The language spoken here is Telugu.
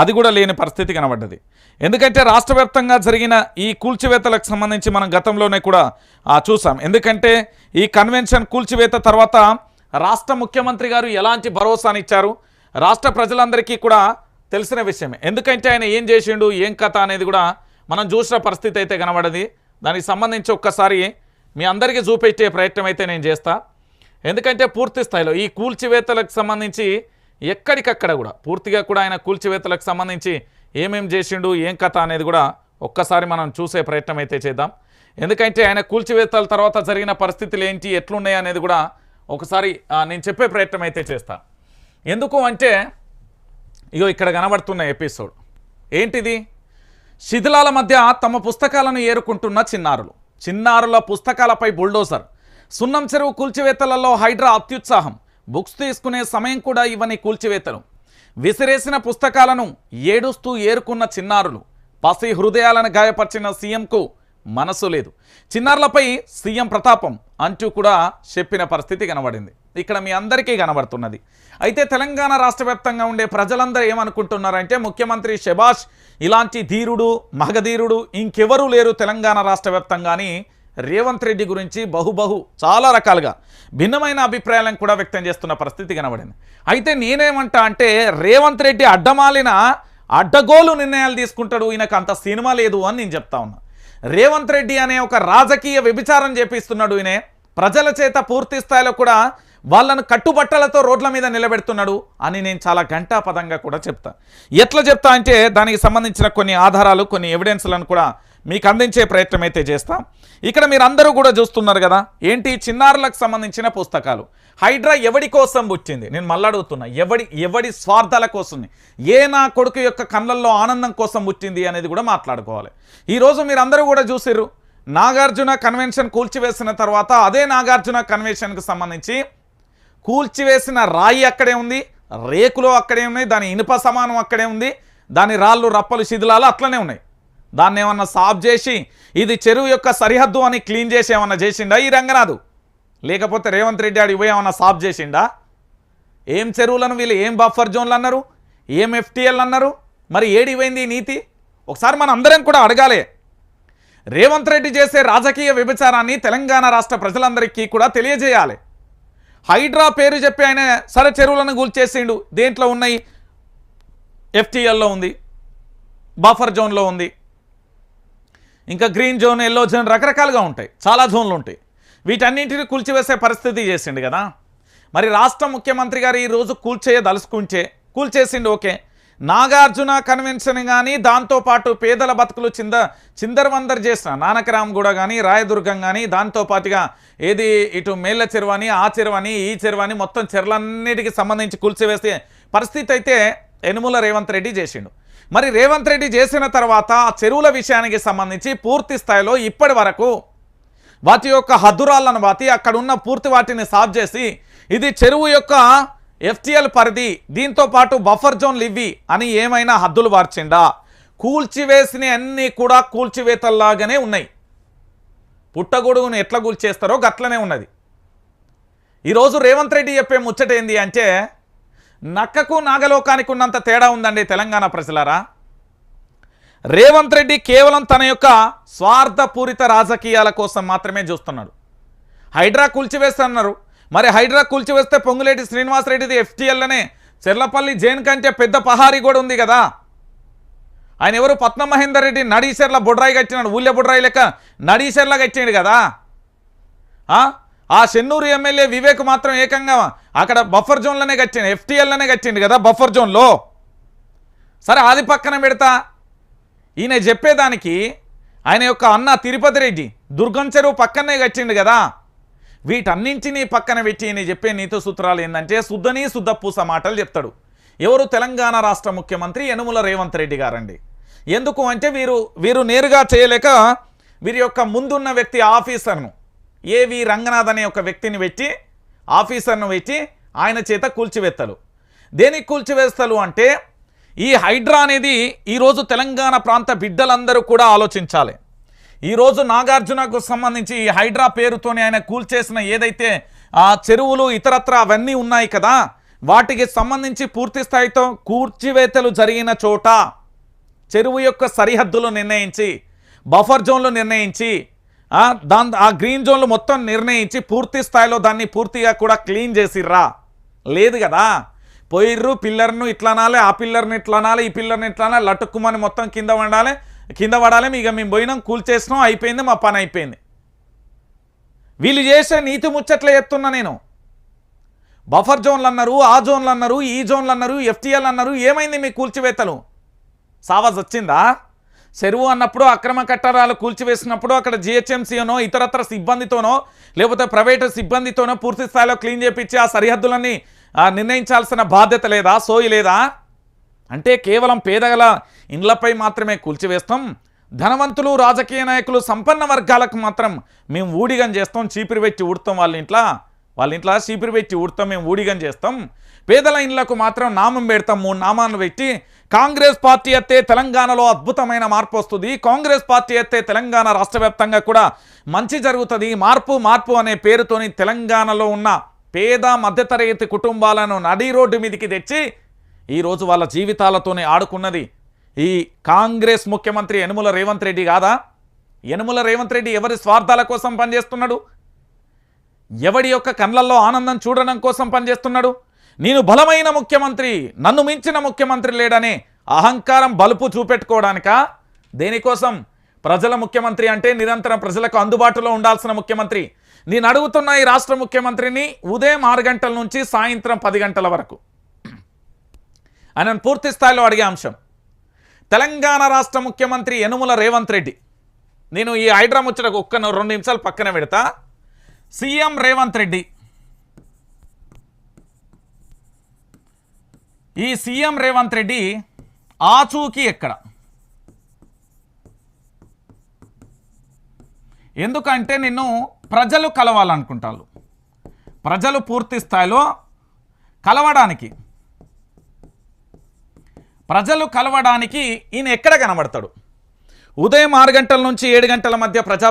అది కూడా లేని పరిస్థితి కనబడ్డది. ఎందుకంటే రాష్ట్ర వ్యాప్తంగా జరిగిన ఈ కూల్చివేతలకు సంబంధించి మనం గతంలోనే కూడా చూసాం. ఎందుకంటే ఈ కన్వెన్షన్ కూల్చివేత తర్వాత రాష్ట్ర ముఖ్యమంత్రి గారు ఎలాంటి భరోసానిచ్చారు? రాష్ట్ర ప్రజలందరికీ కూడా తెలిసిన విషయమే. ఎందుకంటే ఆయన ఏం చేసిండు ఏం కథ అనేది కూడా మనం చూసిన పరిస్థితి అయితే కనబడది. దానికి సంబంధించి ఒక్కసారి మీ అందరికీ చూపెట్టే ప్రయత్నం అయితే నేను చేస్తా. ఎందుకంటే పూర్తి స్థాయిలో ఈ కూల్చివేతలకు సంబంధించి ఎక్కడికక్కడ కూడా. పూర్తిగా కూడా ఆయన కూల్చివేతలకు సంబంధించి ఏమేం చేసిండు ఏం కథ అనేది కూడా ఒక్కసారి మనం చూసే ప్రయత్నం అయితే చేద్దాం. ఎందుకంటే ఆయన కూల్చివేతల తర్వాత జరిగిన పరిస్థితులు ఏంటి ఎట్లున్నాయి అనేది కూడా ఒకసారి నేను చెప్పే ప్రయత్నం అయితే చేస్తా. ఎందుకు అంటే ఇగో ఇక్కడ కనబడుతున్న ఎపిసోడ్. ఏంటిది? శిథిలాల మధ్య తమ పుస్తకాలను ఏరుకుంటున్న చిన్నారులు. చిన్నారుల పుస్తకాలపై బుల్డోజర్. సున్నం చెరువు కూల్చివేతలలో హైడ్రా అత్యుత్సాహం. బుక్స్ తీసుకునే సమయం కూడా ఇవని కూల్చివేతలు. విసిరేసిన పుస్తకాలను ఏడుస్తూ ఏరుకున్న చిన్నారులు. పసి హృదయాలను గాయపరిచిన సీఎంకు మనసు లేదు. చిన్నారులపై సీఎం ప్రతాపం అంటూ కూడా చెప్పిన పరిస్థితి కనబడింది. ఇక్కడ మీ అందరికీ కనబడుతున్నది. అయితే తెలంగాణ రాష్ట్ర ఉండే ప్రజలందరూ ఏమనుకుంటున్నారంటే ముఖ్యమంత్రి శభాష్ ఇలాంటి ధీరుడు మగధీరుడు ఇంకెవరూ లేరు తెలంగాణ రాష్ట్ర వ్యాప్తంగాని రేవంత్ రెడ్డి గురించి బహుబహు చాలా రకాలుగా భిన్నమైన అభిప్రాయాలను కూడా వ్యక్తం చేస్తున్న పరిస్థితి కనబడింది. అయితే నేనేమంటా అంటే రేవంత్ రెడ్డి అడ్డమాలిన అడ్డగోలు నిర్ణయాలు తీసుకుంటాడు ఈయనకు అంత సినిమా లేదు అని నేను చెప్తా ఉన్నా. రేవంత్ రెడ్డి అనే ఒక రాజకీయ వ్యభిచారం చేపిస్తున్నాడు ఈయనే. ప్రజల చేత పూర్తి స్థాయిలో కూడా వాళ్ళను కట్టుబట్టలతో రోడ్ల మీద నిలబెడుతున్నాడు అని నేను చాలా ఘంటాపదంగా కూడా చెప్తా. ఎట్లా చెప్తా అంటే దానికి సంబంధించిన కొన్ని ఆధారాలు కొన్ని ఎవిడెన్స్లను కూడా మీకు అందించే ప్రయత్నం అయితే చేస్తాం. ఇక్కడ మీరు అందరూ కూడా చూస్తున్నారు కదా ఏంటి? చిన్నారులకు సంబంధించిన పుస్తకాలు. హైడ్రా ఎవడి కోసం పుట్టింది? నేను మళ్ళీ అడుగుతున్నా ఎవడి ఎవడి స్వార్థాల కోసం? ఏ నా కొడుకు యొక్క కళ్ళల్లో ఆనందం కోసం పుట్టింది అనేది కూడా మాట్లాడుకోవాలి. ఈరోజు మీరు అందరూ కూడా చూసిర్రు నాగార్జున కన్వెన్షన్ కూల్చివేసిన తర్వాత అదే నాగార్జున కన్వెన్షన్కి సంబంధించి కూల్చివేసిన రాయి అక్కడే ఉంది రేకులు అక్కడే ఉన్నాయి దాని ఇనుప సమానం అక్కడే ఉంది దాని రాళ్ళు రప్పలు శిథిలాలు అట్లనే ఉన్నాయి. దాన్ని ఏమన్నా సాఫ్ చేసి ఇది చెరువు యొక్క సరిహద్దు అని క్లీన్ చేసి ఏమన్నా చేసిండా ఈ రంగనాథు? లేకపోతే రేవంత్ రెడ్డి ఆడి పోయి ఏమన్నా సాఫ్ చేసిండా? ఏం చెరువులను వీళ్ళు ఏం బఫర్ జోన్లు అన్నారు? ఏం ఎఫ్టీఎల్ అన్నారు? మరి ఏడిపోయింది ఈ నీతి? ఒకసారి మన అందరం కూడా అడగాలి. రేవంత్ రెడ్డి చేసే రాజకీయ వ్యభిచారాన్ని తెలంగాణ రాష్ట్ర ప్రజలందరికీ కూడా తెలియజేయాలి. హైడ్రా పేరు చెప్పి ఆయన సరే చెరువులను గుల్చేసిండు. దేంట్లో ఉన్నాయి? ఎఫ్టీఎల్లో ఉంది. బఫర్ జోన్లో ఉంది. ఇంకా గ్రీన్ జోన్ ఎల్లో జోన్ రకరకాలుగా ఉంటాయి. చాలా జోన్లు ఉంటాయి. వీటన్నింటిని కూల్చివేసే పరిస్థితి చేసిండు కదా. మరి రాష్ట్ర ముఖ్యమంత్రి గారు ఈరోజు కూల్చేయదలుచుకుంటే కూల్చేసిండు ఓకే. నాగార్జున కన్వెన్షన్ కానీ దాంతోపాటు పేదల బతుకులు చింద చిందరవందరు చేసిన నానకరాంగూడ కానీ రాయదుర్గం కానీ దాంతోపాటుగా ఏది ఇటు మేళ్ళ చెరువని ఆ చెరువని ఈ చెరువని మొత్తం చెరువులన్నిటికీ సంబంధించి కూల్చివేసే పరిస్థితి అయితే యనుమల రేవంత్ రెడ్డి చేసిండు. మరి రేవంత్ రెడ్డి చేసిన తర్వాత చెరువుల విషయానికి సంబంధించి పూర్తి స్థాయిలో ఇప్పటి వరకు వాటి యొక్క హద్దురాళ్ళను వాటి అక్కడ ఉన్న పూర్తి వాటిని సాఫ్ చేసి ఇది చెరువు యొక్క ఎఫ్టిఎల్ పరిధి దీంతో పాటు బఫర్ జోన్లు ఇవి అని ఏమైనా హద్దులు మార్చిండా కూల్చివేసిన అన్నీ కూడా కూల్చివేతల్లాగానే ఉన్నాయి. పుట్టగొడుగును ఎట్లా కూల్చేస్తారో గట్లనే ఉన్నది. ఈరోజు రేవంత్ రెడ్డి చెప్పే ముచ్చట ఏంది అంటే నక్కకు నాగలోకానికి ఉన్నంత తేడా ఉందండి తెలంగాణ ప్రజలారా. రేవంత్ రెడ్డి కేవలం తన యొక్క స్వార్థపూరిత రాజకీయాల కోసం మాత్రమే చూస్తున్నాడు. హైడ్రా కూల్చివేస్తున్నారు మరి హైడ్రా కూల్చివేస్తే పొంగులేటి శ్రీనివాసరెడ్డిది ఎఫ్టీఎల్లోనే చెర్లపల్లి జైన్ కంటే పెద్ద పహారీ కూడా ఉంది కదా. ఆయన ఎవరు? పట్నం మహేందర్ రెడ్డి నడీసెర్ల బుడ్రాయి కట్టినాడు. ఊళ్ళె బుడ్రాయి లెక్క నడీసెర్ల వచ్చాడు కదా. ఆ? ఆ చెన్నూరు ఎమ్మెల్యే వివేక్ మాత్రం ఏకంగా అక్కడ బఫర్ జోన్లోనే కట్టిండు ఎఫ్టీఎల్లోనే కట్టిండు కదా బఫర్ జోన్లో. సరే అది పక్కన పెడతా. ఈయన చెప్పేదానికి ఆయన యొక్క అన్న తిరుపతి రెడ్డి దుర్గం చెరువు పక్కనే కట్టిండు కదా. వీటన్నింటినీ పక్కన పెట్టి ఈయన చెప్పే నీతి సూత్రాలు ఏంటంటే శుద్ధని శుద్ధపూస మాటలు చెప్తాడు. ఎవరు తెలంగాణ రాష్ట్ర ముఖ్యమంత్రి యనుమల రేవంత్ రెడ్డి గారండి. ఎందుకు అంటే వీరు వీరు నేరుగా చేయలేక వీరి యొక్క ముందున్న వ్యక్తి ఆఫీసర్ను ఏవి రంగనాథ్ అనే ఒక వ్యక్తిని పెట్టి ఆఫీసర్ను పెట్టి ఆయన చేత కూల్చివేత్తలు. దేనికి కూల్చివేస్తలు అంటే ఈ హైడ్రా అనేది ఈరోజు తెలంగాణ ప్రాంత బిడ్డలందరూ కూడా ఆలోచించాలి. ఈరోజు నాగార్జునకు సంబంధించి ఈ హైడ్రా పేరుతోని ఆయన కూల్చేసిన ఏదైతే ఆ చెరువులు ఇతరత్ర అవన్నీ ఉన్నాయి కదా వాటికి సంబంధించి పూర్తి స్థాయితో కూర్చివేతలు జరిగిన చోట చెరువు యొక్క సరిహద్దులు నిర్ణయించి బఫర్ జోన్లు నిర్ణయించి దాని ఆ గ్రీన్ జోన్లు మొత్తం నిర్ణయించి పూర్తి స్థాయిలో దాన్ని పూర్తిగా కూడా క్లీన్ చేసిర్రా. లేదు కదా. పోయిర్రు పిల్లర్ను ఇట్లా అనాలి ఆ పిల్లర్ని ఇట్లా అనాలి ఈ పిల్లర్ని ఇట్లా అనాలి లటుక్కుమని మొత్తం కింద పడాలి కింద పడాలి ఇక మేము పోయినాం కూల్చేసినాం అయిపోయింది మా పని అయిపోయింది. వీళ్ళు చేసే నీతి ముచ్చట్లే చెప్తున్నా నేను. బఫర్ జోన్లు అన్నారు ఆ జోన్లు అన్నారు ఈ జోన్లు అన్నారు ఎఫ్టీఎల్ అన్నారు ఏమైంది మీ కూల్చివేతలు? సావాజ్ వచ్చిందా? చెరువు అన్నప్పుడు అక్రమ కట్టడాలు కూల్చివేసినప్పుడు అక్కడ జిహెచ్ఎంసీనో ఇతరత్ర సిబ్బందితోనో లేకపోతే ప్రైవేటు సిబ్బందితోనో పూర్తి స్థాయిలో క్లీన్ చేపించి ఆ సరిహద్దులన్నీ నిర్ణయించాల్సిన బాధ్యత లేదా సోయి లేదా? అంటే కేవలం పేదగల ఇండ్లపై మాత్రమే కూల్చివేస్తాం. ధనవంతులు రాజకీయ నాయకులు సంపన్న వర్గాలకు మాత్రం మేము ఊడిగం చేస్తాం చీపిరి పెట్టి ఊడతాం వాళ్ళ ఇంట్లో. వాళ్ళ ఇంట్లో చీపిరి పెట్టి ఊడతాం మేము ఊడిగం చేస్తాం. పేదల ఇండ్లకు మాత్రం నామం పెడతాం మూడు నామాలు పెట్టి కాంగ్రెస్ పార్టీ అయితే తెలంగాణలో అద్భుతమైన మార్పు వస్తుంది. కాంగ్రెస్ పార్టీ అయితే తెలంగాణ రాష్ట్ర కూడా మంచి జరుగుతుంది. మార్పు మార్పు అనే పేరుతోని తెలంగాణలో ఉన్న పేద మధ్యతరగతి కుటుంబాలను నడి రోడ్డు మీదకి తెచ్చి ఈరోజు వాళ్ళ జీవితాలతోనే ఆడుకున్నది. ఈ కాంగ్రెస్ ముఖ్యమంత్రి యనుమల రేవంత్ రెడ్డి కాదా? యనుమల రేవంత్ రెడ్డి ఎవరి స్వార్థాల కోసం పనిచేస్తున్నాడు? ఎవడి యొక్క కళ్ళల్లో ఆనందం చూడడం కోసం పనిచేస్తున్నాడు? నేను బలమైన ముఖ్యమంత్రి నన్ను మించిన ముఖ్యమంత్రి లేడనే అహంకారం బలుపు చూపెట్టుకోవడానికా? దేనికోసం? ప్రజల ముఖ్యమంత్రి అంటే నిరంతరం ప్రజలకు అందుబాటులో ఉండాల్సిన ముఖ్యమంత్రి. నేను అడుగుతున్న ఈ రాష్ట్ర ముఖ్యమంత్రిని ఉదయం ఆరు గంటల నుంచి సాయంత్రం పది గంటల వరకు. ఆయన పూర్తి స్థాయిలో అడిగే అంశం. తెలంగాణ రాష్ట్ర ముఖ్యమంత్రి యనుమల రేవంత్ రెడ్డి. నేను ఈ హైడ్రా ముచ్చట ఒక్క రెండు నిమిషాలు పక్కన పెడతా. సీఎం రేవంత్ రెడ్డి ఈ సీఎం రేవంత్ రెడ్డి ఆచూకీ ఎక్కడ? ఎందుకంటే నిన్ను ప్రజలు కలవాలనుకుంటారు ప్రజలు పూర్తి స్థాయిలో కలవడానికి. ప్రజలు కలవడానికి ఈయన ఎక్కడ కనబడతాడు? ఉదయం ఆరు గంటల నుంచి ఏడు గంటల మధ్య ప్రజా